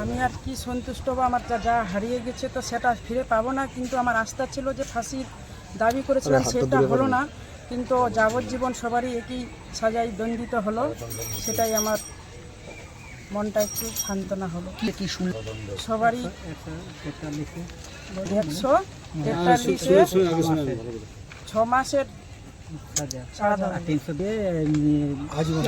আমি আর কি সন্তুষ্ট বা আমার যা যা হারিয়ে গেছে তো সেটা ফিরে পাবো না কিন্তু আমার আস্থা ছিল যে ফাঁসির দাবি করেছিলাম সেটা হলো না কিন্তু যাবজ্জীবন সবারই একই সাজাই দণ্ডিত হলো সেটাই আমার মনটা একটু সান্ত্বনা হলো কি সবারই একশো তেতাল্লিশে ছ মাসের সাজা তিনশো দিয়ে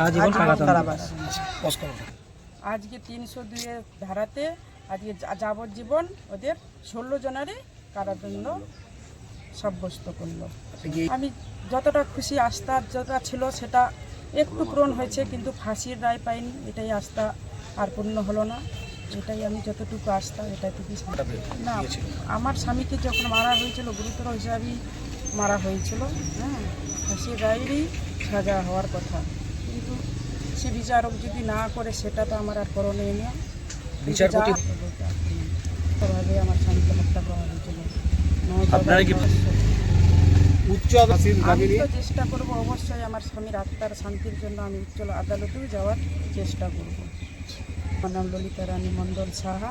আজীবন কারাবাস আজকে তিনশো দুইয়ের ধারাতে আজকে যাবজ্জীবন ওদের ষোলো জনেরই কারাদণ্ড সাব্যস্ত করল। আমি যতটা খুশি আস্থা যতটা ছিল সেটা একটু পূরণ হয়েছে, কিন্তু ফাঁসির রায় পাইনি, এটাই আস্থা আর পূর্ণ হলো না। এটাই আমি যতটুকু আস্থা এটাটুকু না, আমার স্বামীকে যখন মারা হয়েছিল, গুরুতর হিসাবেই মারা হয়েছিল হ্যাঁ ফাঁসির রায়েরই সাজা হওয়ার কথা। কিন্তু সে বিচারক যদি না করে সেটা তো আমার আর করণীয় নেই বিচারপতি- প্রভাবে আমার স্বামীকে হত্যা করা হয়েছিল আপনারা কি- উচ্চ আমি তো চেষ্টা করব অবশ্যই আমার স্বামীর আত্মার শান্তির জন্য আমি উচ্চ আদালতেও যাওয়ার চেষ্টা করব। আমার নাম ললিতা রানী মণ্ডল সাহা।